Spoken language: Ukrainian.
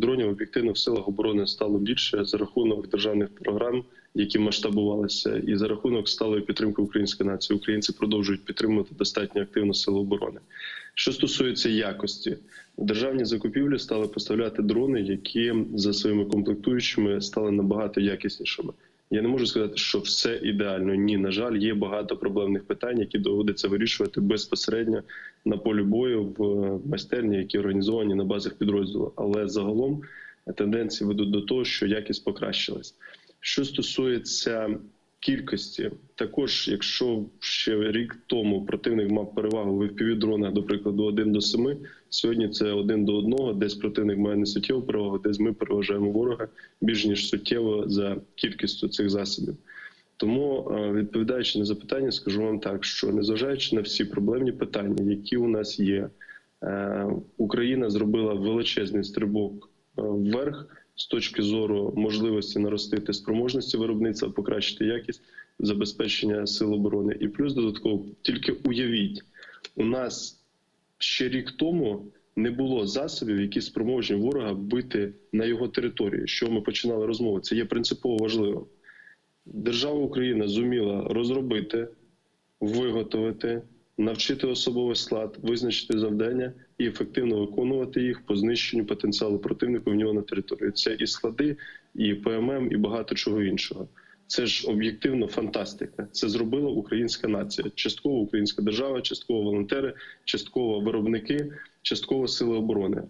Дронів об'єктивно в силах оборони стало більше за рахунок державних програм, які масштабувалися, і за рахунок сталої підтримки української нації. Українці продовжують підтримувати достатньо активно сили оборони. Що стосується якості, державні закупівлі стали поставляти дрони, які за своїми комплектуючими стали набагато якіснішими. Я не можу сказати, що все ідеально. Ні, на жаль, є багато проблемних питань, які доводиться вирішувати безпосередньо на полі бою в майстерні, які організовані на базах підрозділу. Але загалом тенденції ведуть до того, що якість покращилась. Що стосується кількості, також, якщо ще рік тому противник мав перевагу в FPV-дронах, до прикладу, 1 до 7, сьогодні це 1 до 1, десь противник має не суттєву перевагу, десь ми переважаємо ворога більш ніж суттєво за кількістю цих засобів. Тому, е, відповідаючи на запитання, скажу вам так, що незважаючи на всі проблемні питання, які у нас є, е, Україна зробила величезний стрибок е, вверх з точки зору можливості наростити спроможності виробництва, покращити якість забезпечення сил оборони. І плюс додатково тільки уявіть, у нас ще рік тому не було засобів, які спроможні ворога бити на його території. Що ми починали розмову? Це є принципово важливо. Держава Україна зуміла розробити, виготовити, навчити особовий склад, визначити завдання і ефективно виконувати їх по знищенню потенціалу противника в нього на території. Це і склади, і ПММ, і багато чого іншого. Це ж об'єктивно фантастика. Це зробила українська нація, частково українська держава, частково волонтери, частково виробники, частково сили оборони.